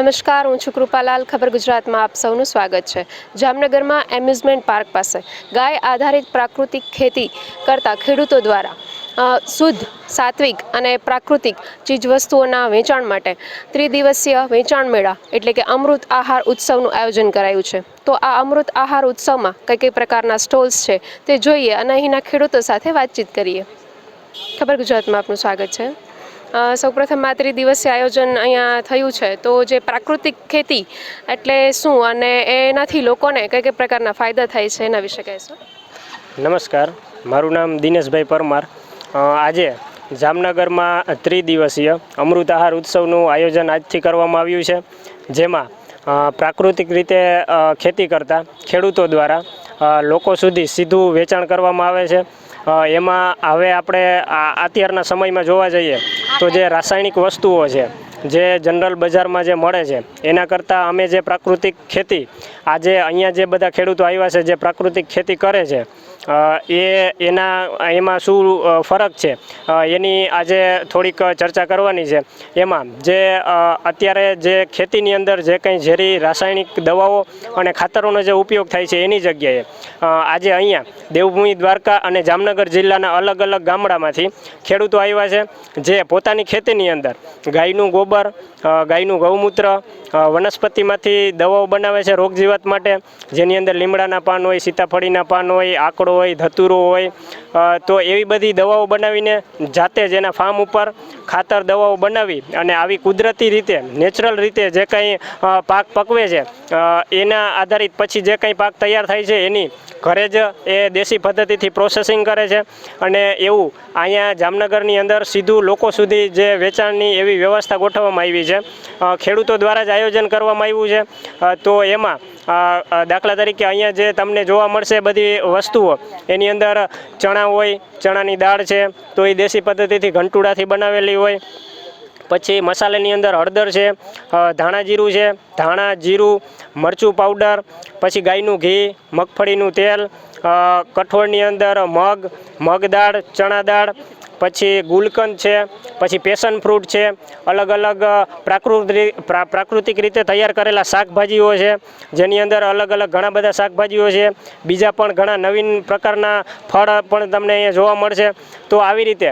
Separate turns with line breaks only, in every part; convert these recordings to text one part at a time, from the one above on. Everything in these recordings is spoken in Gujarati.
નમસ્કાર, હું છું કૃપાલાલ. ખબર ગુજરાતમાં આપ સૌનું સ્વાગત છે. જામનગરમાં એમ્યુઝમેન્ટ પાર્ક પાસે ગાય આધારિત પ્રાકૃતિક ખેતી કરતા ખેડૂતો દ્વારા શુદ્ધ, સાત્વિક અને પ્રાકૃતિક ચીજવસ્તુઓના વેચાણ માટે ત્રિદિવસીય વેચાણ મેળા એટલે કે અમૃત આહાર ઉત્સવનું આયોજન કરાયું છે. તો આ અમૃત આહાર ઉત્સવમાં કઈ કઈ પ્રકારના સ્ટોલ્સ છે તે જોઈએ અને અહીંના ખેડૂતો સાથે વાતચીત કરીએ. ખબર ગુજરાતમાં આપનું સ્વાગત છે. સૌપ્રથમ આ ત્રિદિવસીય આયોજન અહીંયા થયું છે. તો જે પ્રાકૃતિક ખેતી એટલે શું? અને એનાથી લોકોને કઈ કઈ પ્રકારના ફાયદા થાય છે એના વિશે કહેશો?
નમસ્કાર. મારું નામ દિનેશભાઈ પરમાર. આજે જામનગરમાં ત્રિદિવસીય અમૃત આહાર ઉત્સવનું આયોજન આજથી કરવામાં આવ્યું છે, જેમાં પ્રાકૃતિક રીતે ખેતી કરતા ખેડૂતો દ્વારા લોકો સુધી સીધું વેચાણ કરવામાં આવે છે. એમાં હવે આપણે અત્યારના સમયમાં જોવા જઈએ તો જે રાસાયણિક વસ્તુઓ છે, જે જનરલ બજારમાં જે મળે છે, એના કરતાં અમે જે પ્રાકૃતિક ખેતી, આજે અહીંયા જે બધા ખેડૂતો આવ્યા છે, જે પ્રાકૃતિક ખેતી કરે છે એ, એના, એમાં શું ફરક છે? એની આજે થોડીક ચર્ચા કરવાની છે. એમાં જે અત્યારે જે ખેતીની અંદર જે કંઈ ઝેરી રાસાયણિક દવાઓ અને ખાતરોનો જે ઉપયોગ થાય છે એની જગ્યાએ આજે અહીંયા દેવભૂમિ દ્વારકા અને જામનગર જિલ્લાના અલગ અલગ ગામડામાંથી ખેડૂતો આવ્યા છે, જે પોતાની ખેતીની અંદર ગાયનું ગોબર ગાયનું ગૌમૂત્ર વનસ્પતિમાંથી દવાઓ બનાવે છે રોગજીવાત માટે, જેની અંદર લીમડાના પાન હોય, સીતાફળીના પાન હોય, આકડો હોય, ધતુરો હોય તો એવી બધી દવાઓ બનાવીને જાતે જ એના ફાર્મ ઉપર ખાતર દવાઓ બનાવી અને આવી કુદરતી રીતે, નેચરલ રીતે જે કંઈ પાક પકવે છે એના આધારિત પછી જે કંઈ પાક તૈયાર થાય છે, એની ઘરે જ એ દેશી પદ્ધતિથી પ્રોસેસિંગ કરે છે. અને એવું અહીંયા જામનગરની અંદર સીધું લોકો સુધી જે વેચાણની એવી વ્યવસ્થા ગોઠવવામાં આવી છે. ખેડૂતો દ્વારા જ આયોજન કરવામાં આવ્યું છે. તો એમાં દાખલા તરીકે અહીંયા જે તમને જોવા મળશે બધી વસ્તુઓ, એની અંદર ચણા હોય, ચણાની દાળ છે, તો એ દેશી પદ્ધતિથી ઘંટુડાથી બનાવેલી હોય. પછી મસાલાની અંદર હળદર છે ધાણા જીરું છે, ધાણા, જીરું, મરચું પાવડર, પછી ગાયનું ઘી, મગફળીનું તેલ કઠોળની અંદર મગ મગ દાળ ચણા દાળ પછી ગુલકંદ છે, પછી પેશન ફ્રૂટ છે, અલગ અલગ પ્રાકૃતિક પ્રાકૃતિક રીતે તૈયાર કરેલા શાકભાજીઓ છે, જેની અંદર અલગ અલગ ઘણા બધા શાકભાજીઓ છે, બીજા પણ ઘણા નવીન પ્રકારના ફળ પણ તમને અહીંયા જોવા મળશે. તો આવી રીતે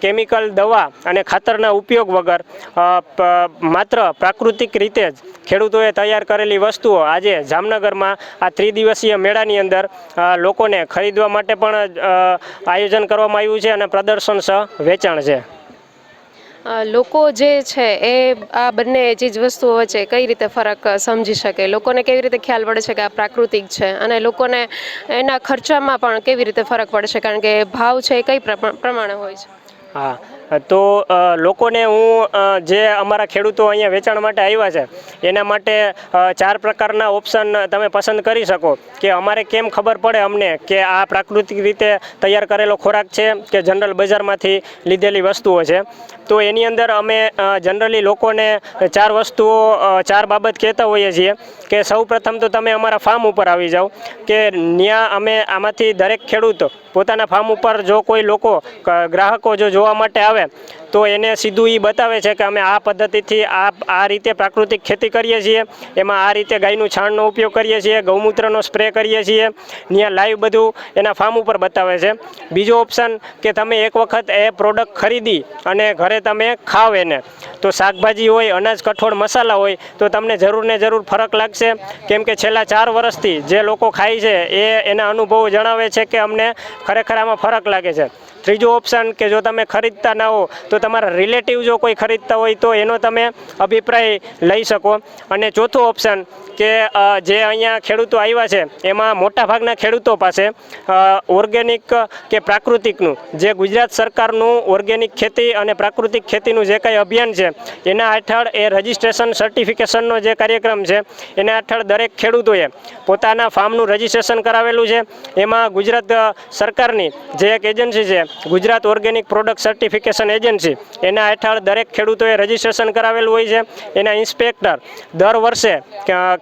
કેમિકલ દવા અને ખાતરના ઉપયોગ વગર માત્ર પ્રાકૃતિક રીતે જ ખેડૂતોએ તૈયાર કરેલી વસ્તુઓ આજે જામનગરમાં આ ત્રિદિવસીય મેળાની અંદર લોકોને ખરીદવા માટે પણ આયોજન કરવામાં આવ્યું છે અને પ્રદર્શન સહ વેચાણ છે.
લોકો જે છે એ આ બંને ચીજ વસ્તુઓ વચ્ચે કઈ રીતે ફરક સમજી શકે? લોકોને કેવી રીતે ખ્યાલ પડે છે કે આ પ્રાકૃતિક છે? અને લોકોને એના ખર્ચામાં પણ કેવી રીતે ફરક પડે છે? કારણ કે ભાવ છે એ કઈ પ્રમા- પ્રમાણે હોય છે?
હા તો લોકોને હું જે અમારા ખેડૂતો અહીંયા વેચાણ માટે આવ્યા છે, એના માટે ચાર પ્રકારના ઓપ્શન તમે પસંદ કરી શકો. કે અમારે કેમ ખબર પડે અમને કે આ પ્રાકૃતિક રીતે તૈયાર કરેલો ખોરાક છે કે જનરલ બજારમાંથી લીધેલી વસ્તુઓ છે. તો એની અંદર અમે જનરલી લોકોને ચાર વસ્તુઓ ચાર બાબત કહેતા હોઈએ છીએ કે સૌ પ્રથમ તો તમે અમારા ફાર્મ ઉપર આવી જાઓ, કે ત્યાં અમે આમાંથી દરેક ખેડૂત પોતાના ફાર્મ ઉપર જો કોઈ લોકો ગ્રાહકો જો જોવા માટે આવે તો એને સીધું એ બતાવે છે કે અમે આ પદ્ધતિથી આ આ રીતે પ્રાકૃતિક ખેતી કરીએ છીએ. એમાં આ રીતે ગાયનું છાણનો ઉપયોગ કરીએ છીએ, ગૌમૂત્રનો સ્પ્રે કરીએ છીએ. ત્યાં લાઈવ બધું એના ફાર્મ ઉપર બતાવે છે. બીજો ઓપ્શન કે તમે એક વખત એ પ્રોડક્ટ ખરીદી અને ઘરે તમે ખાવ એને. તો શાકભાજી હોય, અનાજ, કઠોળ, મસાલા હોય, તો તમને જરૂર ને જરૂર ફરક લાગશે. કેમ કે છેલ્લા ચાર વર્ષથી જે લોકો ખાય છે, એ એના અનુભવો જણાવે છે કે અમને ખરેખર આમાં ફરક લાગે છે. ત્રીજો ઓપ્શન કે જો તમે ખરીદતા ના હો, તો તમારા રિલેટિવ જો કોઈ ખરીદતા હોય તો એનો તમે અભિપ્રાય લઈ શકો. અને ચોથો ઓપ્શન કે જે અહીંયા ખેડૂતો આવ્યા છે, એમાં મોટાભાગના ખેડૂતો પાસે ઓર્ગેનિક કે પ્રાકૃતિકનું, જે ગુજરાત સરકારનું ઓર્ગેનિક ખેતી અને પ્રાકૃતિક ખેતીનું જે કંઈ અભિયાન છે, એના હેઠળ એ રજિસ્ટ્રેશન સર્ટિફિકેશનનો જે કાર્યક્રમ છે, એના હેઠળ દરેક ખેડૂતોએ પોતાના ફાર્મનું રજિસ્ટ્રેશન કરાવેલું છે. એમાં ગુજરાત સરકારની જે એક એજન્સી છે, Gujarat organic product certification agency policy એના હેઠળ દરેક ખેડૂતોએ રજીસ્ટ્રેશન કરાવેલું હોય છે. એના ઇન્સ્પેક્ટર દર વર્ષે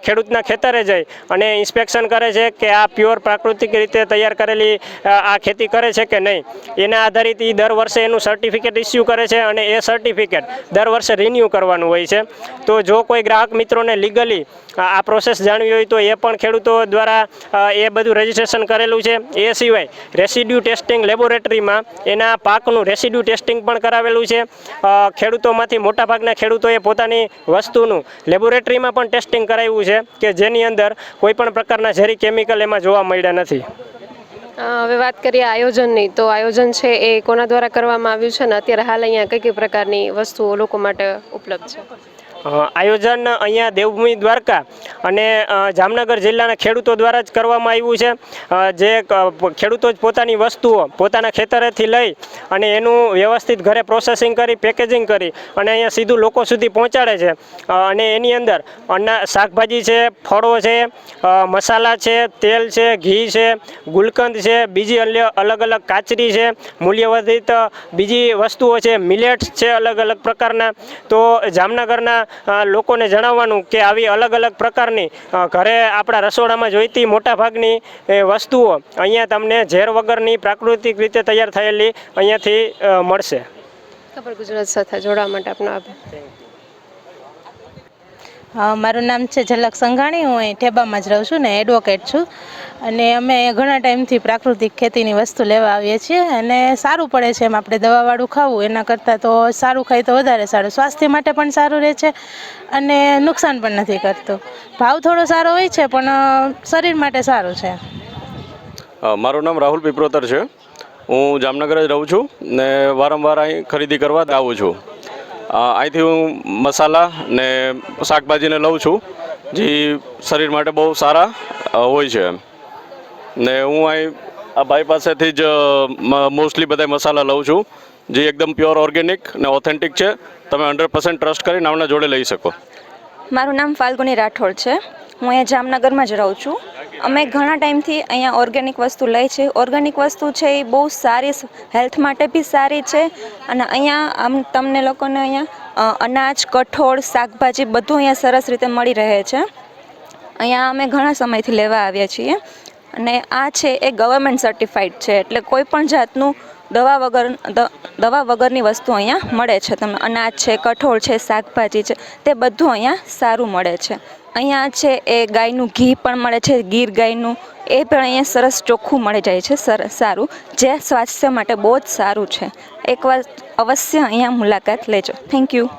ખેડૂતના ખેતરે જઈ અને ઇન્સ્પેક્શન કરે છે કે આ પ્યોર પ્રાકૃતિક રીતે તૈયાર કરેલી આ ખેતી કરે છે કે નહીં. એના આધારિત એ દર વર્ષે એનું સર્ટિફિકેટ ઇસ્યુ કરે છે અને એ સર્ટિફિકેટ દર વર્ષે રિન્યૂ કરવાનું હોય છે. તો જો કોઈ ગ્રાહક મિત્રોને લીગલી આ પ્રોસેસ જાણવી હોય તો એ પણ ખેડૂતો દ્વારા એ બધું રજીસ્ટ્રેશન કરેલું છે. એ સિવાય રેસિડ્યુ ટેસ્ટિંગ લેબોરેટરીમાં એના પાકનું રેસિડ્યુ ટેસ્ટિંગ પણ કરાવેલું છે. ખેડૂતોમાંથી મોટાભાગના ખેડૂતોએ પોતાની વસ્તુનું લેબોરેટરીમાં પણ ટેસ્ટિંગ કરાવ્યું છે કે જેની અંદર કોઈ પણ પ્રકારના ઝેરી કેમિકલ એમાં જોવા મળ્યા નથી.
હવે વાત કરીએ આયોજનની. તો આયોજન છે એ કોના દ્વારા કરવામાં આવ્યું છે ને? અત્યારે હાલ અહીંયા કઈ કઈ પ્રકારની વસ્તુઓ લોકો માટે ઉપલબ્ધ છે?
આયોજન અહીંયા દેવભૂમિ દ્વારકા અને જામનગર જિલ્લાના ખેડૂતો દ્વારા જ કરવામાં આવ્યું છે. જે ખેડૂતો જ પોતાની વસ્તુઓ પોતાના ખેતરેથી લઈ અને એનું વ્યવસ્થિત ઘરે પ્રોસેસિંગ કરી, પેકેજિંગ કરી અને અહીંયા સીધું લોકો સુધી પહોંચાડે છે. અને એની અંદર અના શાકભાજી છે, ફળો છે મસાલા છે, તેલ છે, ઘી છે, ગુલકંદ છે, બીજી અલગ અલગ કાચરી છે, મૂલ્યવર્ધિત બીજી વસ્તુઓ છે, મિલેટ્સ છે અલગ અલગ પ્રકારના. તો જામનગરના લોકોને જણાવવાનું કે આવી અલગ અલગ પ્રકારની ઘરે આપણા રસોડામાં જોઈતી મોટાભાગની વસ્તુઓ અહીંયા તમને ઝેર વગરની પ્રાકૃતિક રીતે તૈયાર થયેલી અહીંયાથી મળશે.
ખબર ગુજરાત સાથે જોડાવા માટે આપનો આભાર.
મારું નામ છે ઝલક સંઘાણી. હું અહીં ઠેબામાં જ રહું છું ને એડવોકેટ છું. અને અમે ઘણા ટાઈમથી પ્રાકૃતિક ખેતીની વસ્તુ લેવા આવીએ છીએ અને સારું પડે છે એમ આપણે દવાવાળું ખાવું. એના કરતાં તો સારું ખાય તો વધારે સારું. સ્વાસ્થ્ય માટે પણ સારું રહે છે અને નુકસાન પણ નથી કરતું. ભાવ થોડો સારો હોય છે, પણ શરીર માટે સારું છે.
મારું નામ રાહુલ પીપરોતર છે. હું જામનગર જ રહું છું ને વારંવાર અહીં ખરીદી કરવા આવું છું. અહીંથી હું મસાલા ને શાકભાજીને લઉં છું, જે શરીર માટે બહુ સારા હોય છે. ને હું અહીં આ ભાઈ પાસેથી જ મોસ્ટલી બધા મસાલા લઉં છું, જે એકદમ પ્યોર ઓર્ગેનિક ને ઓથેન્ટિક છે. તમે હંડ્રેડ પર્સન્ટ ટ્રસ્ટ કરીને આમના જોડે લઈ શકો.
મારું નામ ફાલ્ગુની રાઠોડ છે. હું અહીંયા જામનગરમાં જ રહું છું. અમે ઘણા ટાઈમથી અહીંયા ઓર્ગેનિક વસ્તુ લઈ છે. ઓર્ગેનિક વસ્તુ છે એ બહુ સારી હેલ્થ માટે બી સારી છે. અને અહીંયા આમ તમને લોકોને અહીંયા અનાજ, કઠોળ, શાકભાજી બધું અહીંયા સરસ રીતે મળી રહે છે. અહીંયા અમે ઘણા સમયથી લેવા આવ્યા છીએ. અને આ છે એ ગવર્મેન્ટ સર્ટિફાઈડ છે. એટલે કોઈ પણ જાતનું દવા વગર દવા વગરની વસ્તુ અહીંયા મળે છે તમને. અનાજ છે, કઠોળ છે, શાકભાજી છે, તે બધું અહીંયા સારું મળે છે. અહીંયા છે એ ગાયનું ઘી પણ મળે છે, ગીર ગાયનું. એ પણ અહીંયા સરસ ચોખ્ખું મળી જાય છે સરસ સારું. જે સ્વાસ્થ્ય માટે બહુ જ સારું છે. એકવાર અવશ્ય અહીંયા મુલાકાત લેજો. Thank you